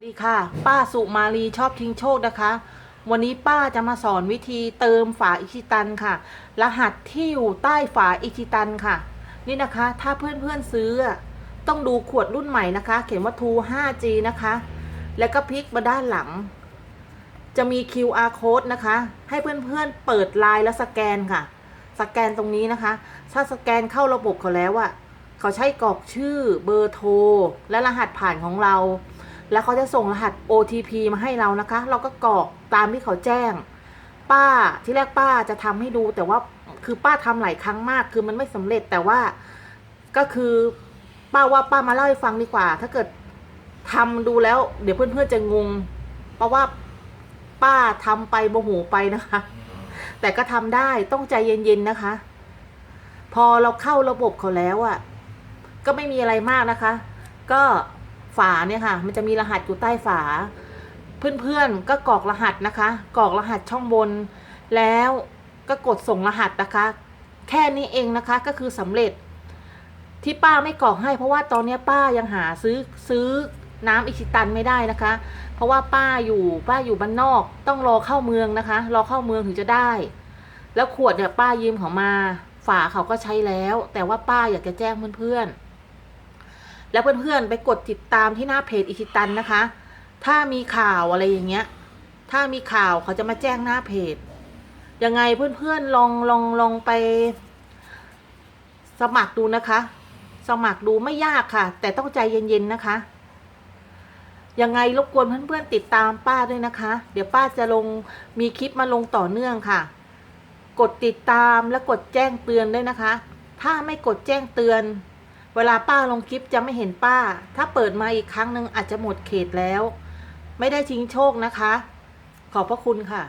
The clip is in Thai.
สวัสดีค่ะ ป้าสุมาลีชอบทิ้งโชคนะคะ วันนี้ป้าจะมาสอนวิธีเติมฝาอิชิตันค่ะ รหัสที่อยู่ใต้ฝาอิชิตันค่ะ นี่นะคะ ถ้าเพื่อนๆซื้อ ต้องดูขวดรุ่นใหม่นะคะ เขียนว่า t 5G นะคะ แล้วก็พลิกมาด้านหลัง จะมี QR code นะคะ ให้เพื่อนๆเปิดไลน์แล้วสแกนค่ะ สแกนตรงนี้นะคะ ถ้าสแกนเข้าระบบเขาแล้วอะเขาใช้กรอกชื่อเบอร์โทร และรหัสผ่านของเรา แล้วเขาจะส่งรหัส OTP มาให้เรานะคะ เราก็กรอกตามที่เขาแจ้ง ป้าที่แรกป้าจะทำให้ดู แต่ว่าคือป้าทำหลายครั้งมาก คือมันไม่สำเร็จแต่ว่าก็คือป้าว่าป้ามาเล่าให้ฟังดีกว่า ถ้าเกิดทำดูแล้ว เดี๋ยวเพื่อนๆจะงง เพราะว่าป้าทำไปโมโหไปนะคะ แต่ก็ทำได้ต้องใจเย็นๆนะคะ พอเราเข้าระบบเขาแล้วอะ่ะ ก็ไม่มีอะไรมากนะคะ ก็ ฝาเนี่ยค่ะ มันจะมีรหัสอยู่ใต้ฝา เพื่อนๆก็กรอกรหัสนะคะ กรอกรหัสช่องบน แล้วก็กดส่งรหัสนะคะ แค่นี้เองนะคะก็คือสำเร็จ ที่ป้าไม่กรอกให้ เพราะว่าตอนนี้ป้ายังหาซื้อซื้อน้ำอิชิตันไม่ได้นะคะ เพราะว่าป้าอยู่ป้าอยู่บ้านนอกต้องรอเข้าเมืองนะคะ รอเข้าเมืองถึงจะได้ แล้วขวดเนี่ยป้ายืมเขามา ฝาเขาก็ใช้แล้ว แต่ว่าป้าอยากจะแจ้งเพื่อนๆ แล้วเพื่อนๆไปกดติดตามที่หน้าเพจอิชิตันนะคะ ถ้ามีข่าวอะไรอย่างเงี้ย ถ้ามีข่าวเขาจะมาแจ้งหน้าเพจ ยังไงเพื่อนๆลองลองลองไป สมัครดูนะคะ สมัครดูไม่ยากค่ะ แต่ต้องใจเย็นๆนะคะ ยังไงรบกวนเพื่อนๆติดตามป้าด้วยนะคะ เดี๋ยวป้าจะลงมีคลิปมาลงต่อเนื่องค่ะ กดติดตามและกดแจ้งเตือนด้วยนะคะ ถ้าไม่กดแจ้งเตือน เวลาป้าลงคลิปจะไม่เห็นป้า ถ้าเปิดมาอีกครั้งหนึ่งอาจจะหมดเขตแล้ว ไม่ได้ชิงโชคนะคะ ขอบพระคุณค่ะ